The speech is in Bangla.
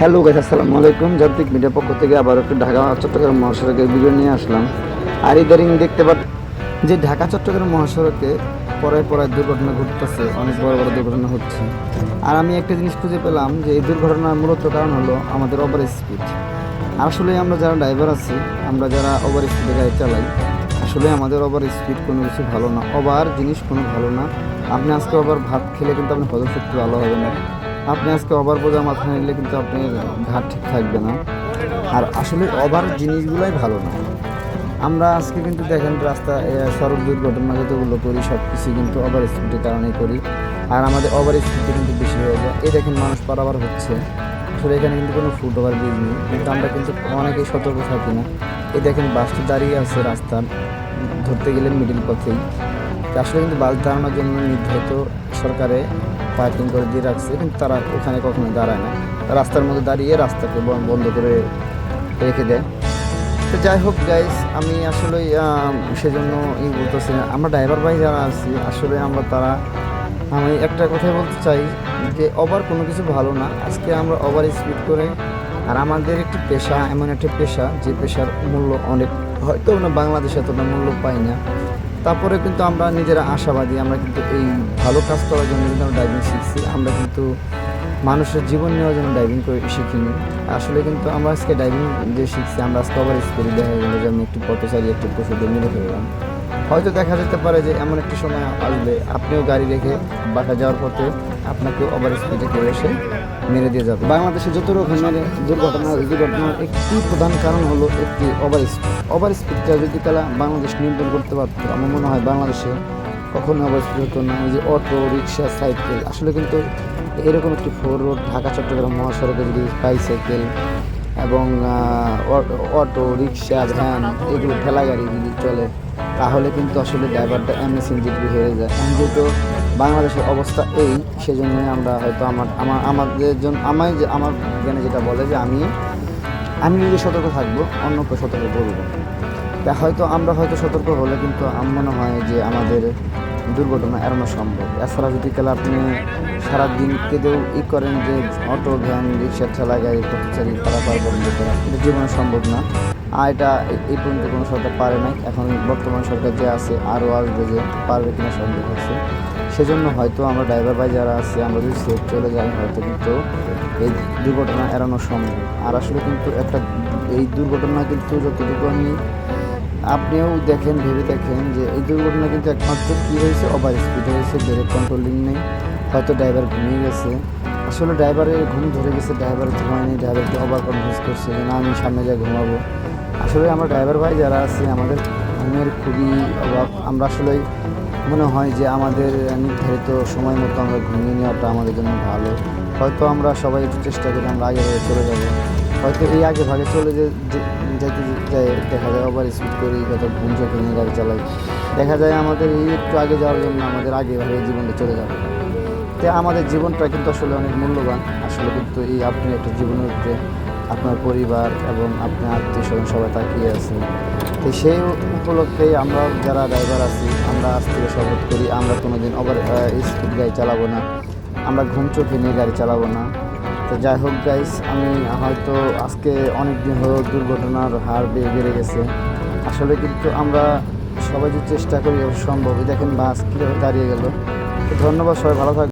হ্যালো গাইস আসসালামু আলাইকুম। যান্ত্রিক মিডিয়া পক্ষ থেকে আবার একটু ঢাকা, চট্টগ্রাম মহাসড়কের ভিডিও নিয়ে আসলাম। আর ইদারিং দেখতে পাচ্ছ যে ঢাকা, চট্টগ্রাম মহাসড়কে পরায় পরায় দুর্ঘটনা ঘটতেছে, অনেক বড় বড় দুর্ঘটনা হচ্ছে। আর আমি একটা জিনিস খুঁজে পেলাম যে এই দুর্ঘটনার মূলত কারণ হলো আমাদের ওভার স্পিড আসলে আমরা যারা ড্রাইভার আছি, আমরা যারা ওভার স্পিডে গাড়ি চালাই, আসলে আমাদের ওভার স্পিড কোনো কিছু ভালো না। ওভার জিনিস কোনো ভালো না। আপনি আজকে ওভার ভাত খেলে কিন্তু আপনি হজম শক্তি ভালো হবে না। আপনি আজকে ওভার বোঝা মাথায় নিলে কিন্তু আপনি ঘাট ঠিক থাকবে না। আর আসলে ওভার জিনিসগুলোই ভালো না। আমরা আজকে কিন্তু দেখেন রাস্তা সড়ক দুর্ঘটনা যতগুলো করি সব কিছু কিন্তু ওভার স্পিডের কারণে করি। আর আমাদের ওভার স্পিডটা কিন্তু বেশি হয়ে যায়। এই দেখেন মানুষ পারাবার হচ্ছে। আসলে এখানে কিন্তু কোনো ফুট ওভার ব্রিজ নেই। কিন্তু আমরা কিন্তু অনেকেই সতর্ক থাকি না। এই দেখেন বাসটি দাঁড়িয়ে আছে রাস্তার, ধরতে গেলে মিডিল পথেই। আসলে কিন্তু বাস দাঁড়ানোর জন্য নির্ধারিত সরকারে পার্কিং করে দিয়ে রাখছে, কিন্তু তারা ওখানে কখনো দাঁড়ায় না। রাস্তার মধ্যে দাঁড়িয়ে রাস্তাকে বন্ধ করে রেখে দেয়। তো যাই হোক গাইস আমি আসলে সেজন্য ই বলতেছি না, আমরা ড্রাইভার ভাই যারা আছি, আসলে আমরা তারা, আমি একটা কথাই বলতে চাই যে ওভার কোনো কিছু ভালো না। আজকে আমরা ওভার স্পিড করে, আর আমাদের একটি পেশা, এমন একটি পেশা, যে পেশার মূল্য অনেক, হয়তো আমরা বাংলাদেশে এতটা মূল্য পাই না। তারপরে কিন্তু আমরা নিজেরা আশাবাদী, আমরা কিন্তু এই ভালো কাজ করার জন্য কিন্তু আমরা ড্রাইভিং শিখছি, আমরা কিন্তু মানুষের জীবন নেওয়ার জন্য ড্রাইভিং করে শিখিনি। আসলে কিন্তু আমরা আজকে ড্রাইভিং যে শিখছি, আমরা আজকে আবার স্কুলে দেখা গেলো যে আমি একটি পথচারী একটি পশুদের মেরে ফেললাম হয়তো দেখা যেতে পারে যে এমন একটি সময় আসবে, আপনিও গাড়ি রেখে বাসা যাওয়ার পথে আপনাকে ওভার স্পিডে কেউ এসে মেরে দিয়ে যাবে। বাংলাদেশে যত রকমের দুর্ঘটনা, দুর্ঘটনার একটি প্রধান কারণ হলো একটি ওভার স্পিড ওভার স্পিডটা যদি তারা বাংলাদেশ নিয়ন্ত্রণ করতে পারত, আমার মনে হয় বাংলাদেশে কখনো ওভার স্পিড হতো না। যে অটো রিক্সা সাইকেল আসলে কিন্তু এরকম একটি ফোর রোড ঢাকা চট্টগ্রাম মহাসড়কে যদি বাইসাইকেল এবং অটো, রিক্সা, ভ্যান এগুলো ঠেলা গাড়ি যদি চলে, তাহলে কিন্তু আসলে ড্রাইভারটা এমনি সিনজিটি হয়ে যায়। এখন যেহেতু বাংলাদেশের অবস্থা এই, সেজন্য আমরা হয়তো আমার আমার, আমাদের জন্য আমায় যে, আমার জ্ঞানে যেটা বলে যে আমি আমি নিজে সতর্ক থাকব অন্যকে সতর্ক করব তা হয়তো আমরা হয়তো সতর্ক হলে কিন্তু আমার মনে হয় যে আমাদের দুর্ঘটনা এড়ানো সম্ভব। এছাড়া যদি কালে আপনি সারাদিন কেঁদেও ই করেন যে অটো, ভ্যান রিক্সা ঠেলা, গাড়ি পারাপার করেন যেতে এটা জীবনে সম্ভব না। আর এটা এই পর্যন্ত কোনো সরকার পারে নাই। এখন বর্তমান সরকার যে আছে, আরও আসবে যে পারবে কিনা সন্দেহ আছে। সেজন্য হয়তো আমরা ড্রাইভার ভাই যারা আছে, আমরা যদি সেফ চলে যাই, হয়তো কিন্তু এই দুর্ঘটনা এড়ানো সম্ভব। আর আসলে কিন্তু একটা, এই দুর্ঘটনা কিন্তু যতটুকু আমি আপনিও দেখেন, ভেবে দেখেন যে এই দুর্ঘটনা কিন্তু একমাত্র কী হয়েছে? ওভার স্পিড হয়েছে ব্রেক কন্ট্রোলিং নেই, হয়তো ড্রাইভার ঘুমিয়ে গেছে। আসলে ড্রাইভারের ঘুম ধরে গেছে ড্রাইভার ঘুমায়নি ড্রাইভারকে ওভার কনফিউজ করছে যে, না, আমি সামনে যা ঘুমাবো। আসলে আমরা ড্রাইভার ভাই যারা আছে, আমাদের ঘুমের খুবই অভাব। আমরা আসলে মনে হয় যে আমাদের নির্ধারিত সময় মতো আমরা ঘুমিয়ে নেওয়াটা আমাদের জন্য ভালো। হয়তো আমরা সবাই একটু চেষ্টা করি আমরা আগে চলে যাব। হয়তো এই আগে ভাগে চলে যেতে যাই দেখা যায় ওভার স্পিড করি হয়তো ঘুম চোখে নিয়ে গাড়ি চালাই দেখা যায় আমাদের এই একটু আগে যাওয়ার জন্য আমাদের আগে ভাগে জীবনটা চলে যাবে। তো আমাদের জীবনটা কিন্তু আসলে অনেক মূল্যবান। আসলে কিন্তু এই আপনি একটা জীবনের উপরে আপনার পরিবার এবং আপনার আত্মীয় স্বজন সবাই তাকিয়ে আছে। তো সেই উপলক্ষেই আমরা যারা ড্রাইভার আছি, আমরা আজ থেকে শপথ করি। আমরা কোনো দিন ওভার স্পিড গাড়ি চালাবো না। আমরা ঘুম চোখে নিয়ে গাড়ি চালাবো না। তো যাই হোক গাইস আমি হয়তো আজকে অনেক দিন হলো দুর্ঘটনার হার বেড়ে বেড়ে গেছে। আসলে কিন্তু আমরা সবাই যে চেষ্টা করি সম্ভব দেখেন বাস কীভাবে দাঁড়িয়ে গেল। ধন্যবাদ, সবাই ভালো থাকবে